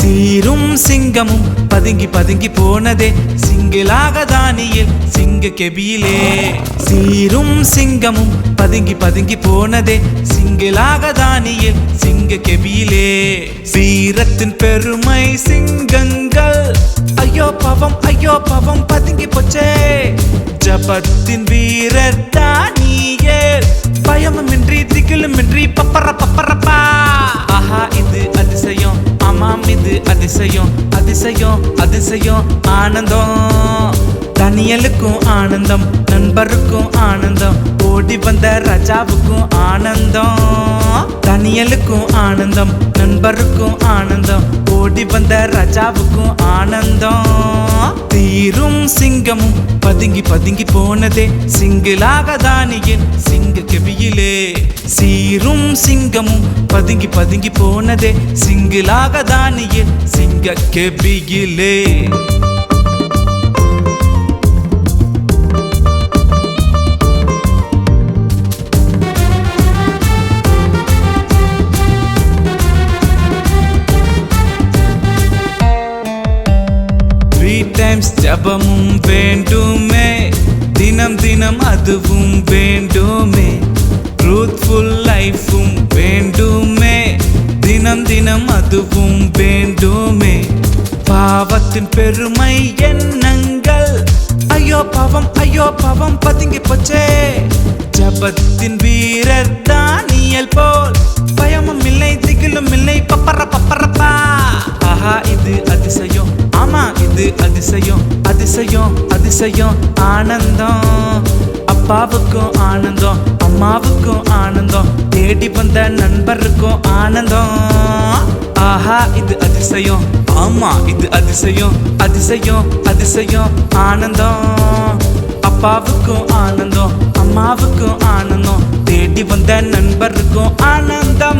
சீரும் சிங்கமும் பதுங்கி பதுங்கி போனதே சிங்கிலாக தானியில் சிங்க கெபியிலே. சீரும் சிங்கமும் பதுங்கி பதுங்கி போனதே சிங்கிலாக தானியில் சிங்க கெபியிலே. சீரத்தின் பெருமை சிங்கங்கள். ஐயோ பவம் ஐயோ பவம் பதுங்கி போச்சே. ஜபத்தின் வீரர் தானியேல் பயமுமின்றி திகிலுமின்றி பப்பர பப்பரப்பா. இது அதிசயம் அதிசயம் அதிசயம் ஆனந்தம். தனியலுக்கும் ஆனந்தம் நண்பருக்கும் ஆனந்தம் ஓடி வந்த ராஜாவுக்கும் ஆனந்தம். தனியலுக்கும் ஆனந்தம் நண்பருக்கும் ஆனந்தம் ஓடி வந்த ராஜாவுக்கும் ஆனந்தம். தீரும் சிங்கமும் பதுங்கி பதுங்கி போனதே சிங்கிளாக தானியின் சீரும் சிங்கமும் பதுங்கி பதுங்கி போனதே சிங்கிளாக தானியே சிங்க கெபியிலே. டைம்ஸ் ஜபமும் வேண்டுமே தினம் தினம் அதுவும் வேண்டுமே. ட்ரூத்ஃபுல் லைஃபும் வேண்டுமே. தினம் தினம் அதுவும் வேண்டுமே. பாவத்தின் பெருமை எண்ணங்கள். ஐயோ பாவம் ஐயோ பாவம் பதுங்கி போச்சே. ஜபத்தின் வீரர் தானியல் போல். பயமும் இல்லை திகிலும் இல்லை பப்பர பப்பரப்பா. ஆஹா இது அதிசயம். ஆமா இது அதிசயம். அதிசயம் அதிசயம் ஆனந்தம். அப்பாவுக்கும் ஆனந்தம். அம்மாவுக்கும் ஆனந்தம். தேடி வந்த நண்பருக்கும் ஆனந்தம். ஆஹா இது அதிசயம். ஆமா இது அதிசயம். அதிசயம் அதிசயம் ஆனந்தம். அப்பாவுக்கும் ஆனந்தம் அம்மாவுக்கும் ஆனந்தம். தேடி வந்த நண்பருக்கும் ஆனந்தம்.